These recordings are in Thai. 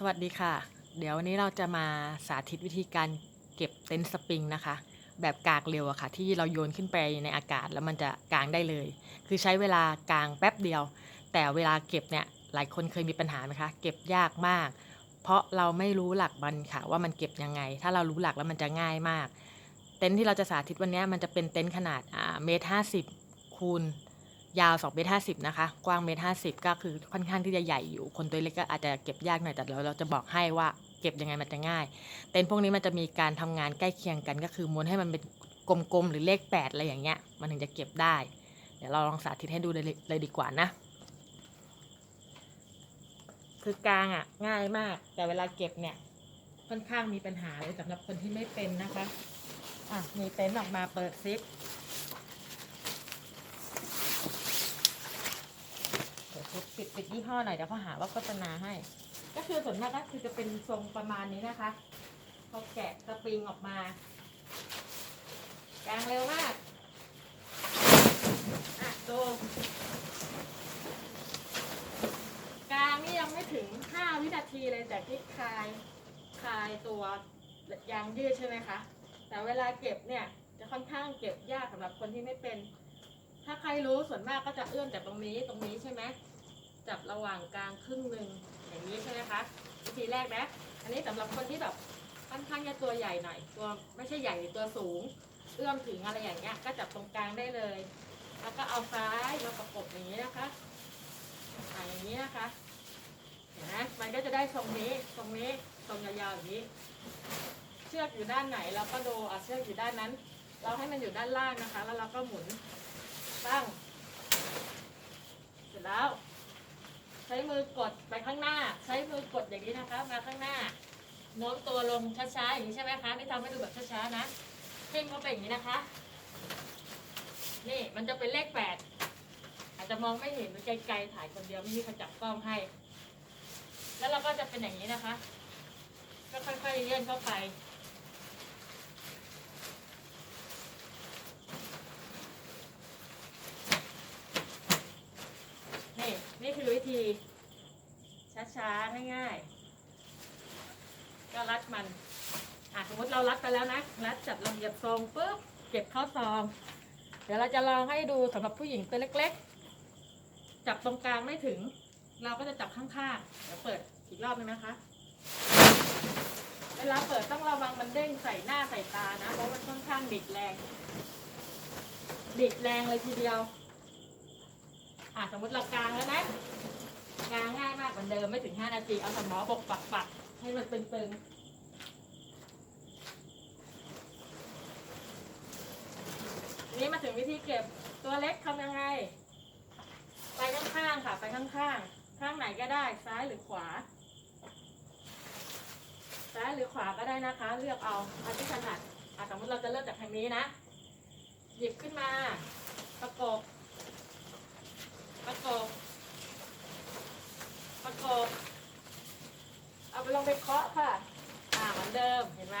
สวัสดีค่ะ เดี๋ยววันนี้เราจะมาสาธิตวิธีการเก็บเต็นท์สปริงนะคะ แบบกางเร็วอะค่ะ ที่เราโยนขึ้นไปในอากาศแล้วมันจะกางได้เลย คือใช้เวลากางแป๊บเดียว แต่เวลาเก็บเนี่ยหลายคนเคยมีปัญหาไหมคะ เก็บยากมาก เพราะเราไม่รู้หลักมันค่ะ ว่ามันเก็บยังไง ถ้าเรารู้หลักแล้วมันจะง่ายมาก เต็นท์ที่เราจะสาธิตวันนี้มันจะเป็นเต็นท์ขนาดเมตรห้าสิบคูณ ยาว2เมตร50นะคะ กว้างเมตร50ก็คือค่อนข้างที่จะใหญ่อยู่ คนตัวเล็กก็อาจจะเก็บยากหน่อย แต่เดี๋ยวเราจะบอกให้ว่าเก็บยังไงมันจะง่าย เต็นท์พวกนี้มันจะมีการทำงานใกล้เคียงกัน ก็คือม้วนให้มันเป็นกลมๆหรือเลข 8 อะไรอย่างเงี้ย มันถึงจะเก็บได้ เดี๋ยวเราลองสาธิตให้ดูเลยเลยดีกว่านะ คือกลางอะ ง่ายมาก แต่เวลาเก็บเนี่ย ค่อนข้างมีปัญหาเลยสำหรับคนที่ไม่เป็นนะคะ อะ มีเต็นท์ออกมาเปิดซิป เดี๋ยว ปิดปิดปิดยี่ห้อหน่อยเดี๋ยวเขาหาว่าโฆษณาให้ ก็คือส่วนมากก็คือจะเป็นทรงประมาณนี้นะคะพอแกะสปริงออกมากางเร็วมากอะดูกางนี่ยังไม่ถึง 5 วินาทีเลยจากที่คลายคลายตัวยางยืดใช่ไหมคะ แต่เวลาเก็บเนี่ย จะค่อนข้างเก็บยากสำหรับคนที่ไม่เป็น ถ้าใครรู้ส่วนมากก็จะเอื้อมจากตรงนี้ตรงนี้ใช่ไหม จับระหว่างกลางครึ่งหนึ่งอย่างนี้ใช่ไหมคะวิธีแรกนะ อันนี้สำหรับคนที่แบบค่อนข้างจะตัวใหญ่หน่อยตัวไม่ใช่ใหญ่ตัวสูง เอื้อมถึงอะไรอย่างเงี้ย ก็จับตรงกลางได้เลย แล้วก็เอาซ้ายมาประกบอย่างนี้นะคะอ่าอย่างนี้นะคะเห็นไหมมันก็จะได้ทรงนี้ทรงนี้ทรงยาวๆอย่างนี้ เชือกอยู่ด้านไหนเราก็ดูอะเชือกอยู่ด้านนั้น เราให้มันอยู่ด้านล่างนะคะ แล้วเราก็หมุนตั้ง เสร็จแล้ว ใช้มือกดไปข้างหน้า ใช้มือกดอย่างนี้นะคะมาข้างหน้าโน้มตัวลงช้าๆอย่างนี้ใช่ไหมคะนี่ทำให้ดูแบบช้าๆนะเพ่งเข้าไปอย่างนี้นะคะ นี่มันจะเป็นเลขแปดอาจจะมองไม่เห็นไกลๆถ่ายคนเดียวไม่มีใครจับกล้องให้ แล้วเราก็จะเป็นอย่างนี้นะคะก็ค่อยๆเลื่อนเข้าไป นี่นี่คือวิ ธี ช้าๆ ง่ายๆ ก็รัดมัน อะสมมติเรารัดไปแล้วนะ รัดจับลำเหยียบซองปุ๊บ เก็บเข้าซอง เดี๋ยวเราจะลองให้ดูสำหรับผู้หญิงตัวเล็ก ๆ จับตรงกลางไม่ถึง เราก็จะจับข้างๆ เดี๋ยวเปิดอีกรอบนึงนะคะ เวลาเปิดต้องระวังมันเด้งใส่หน้าใส่ตานะ เพราะมันค่อนข้างบิดแรง บิดแรงเลยทีเดียว อะสมมติเรากางแล้วนะ กางง่ายมากเหมือนเดิมไม่ถึง 5 นาที เอาสมอบกปักปักให้มันตึงๆนี่มาถึงวิธีเก็บตัวเล็กทำยังไง ไปข้างๆค่ะ ไปข้างๆ ข้างไหนก็ได้ซ้ายหรือขวา ซ้ายหรือขวาก็ได้นะคะ เลือกเอาเอาที่ถนัดอะสมมติเราจะเริ่มจากทางนี้นะ หยิบขึ้นมา ประกบประกบ กบเอาไปลองไปเคาะค่ะ อ่าเหมือนเดิมเห็นไหม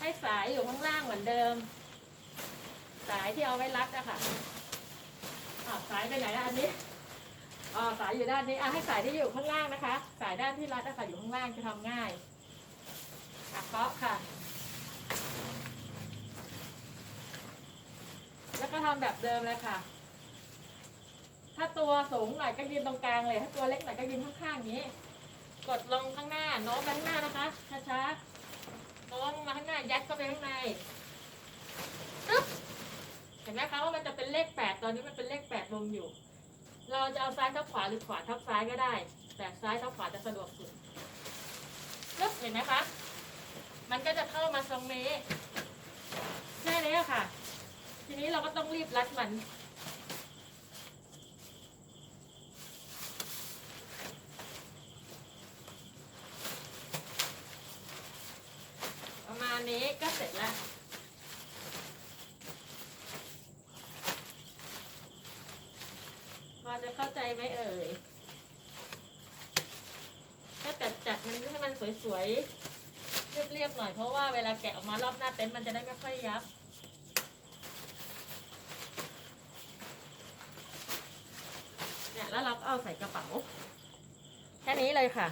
ให้สายอยู่ข้างล่างเหมือนเดิม สายที่เอาไว้รัดอะค่ะอ่าสายไปไหนอะอันนี้อ๋อสายอยู่ด้านนี้อะให้สายที่อยู่ข้างล่างนะคะ สายด้านที่รัดอะค่ะอยู่ข้างล่างจะทำง่ายอะเคาะค่ะ แล้วก็ทำแบบเดิมเลยค่ะ ถ้าตัวสูงหน่อยก็ยืนตรงกลางเลย ถ้าตัวเล็กหน่อยก็ยืนข้างๆอย่างนี้ กดลงข้างหน้าโน้มไปข้างหน้านะคะช้าๆโน้มมาข้างหน้ายัดเข้าไปข้างในปึ๊บเห็นไหมคะว่ามันจะเป็นเลขแปดตอนนี้มันเป็นเลขแปดลงอยู่ เราจะเอาซ้ายทับขวาหรือขวาทับซ้ายก็ได้ แต่ซ้ายทับขวาจะสะดวกสุดปึ๊บเห็นไหมคะมันก็จะเข้ามาตรงนี้แค่นี้ค่ะ ทีนี้เราก็ต้องรีบรัดมัน ประมาณ นี้ก็เสร็จแล้วพอจะเข้าใจไหมเอ่ยก็จัดจัดมันให้มันสวยๆ เรียบๆหน่อยเพราะว่าเวลาแกะออกมารอบหน้าเต็นท์มันจะได้ไม่ค่อยยับเนี่ยแล้วเราก็เอาใส่กระเป๋า แค่นี้เลยค่ะ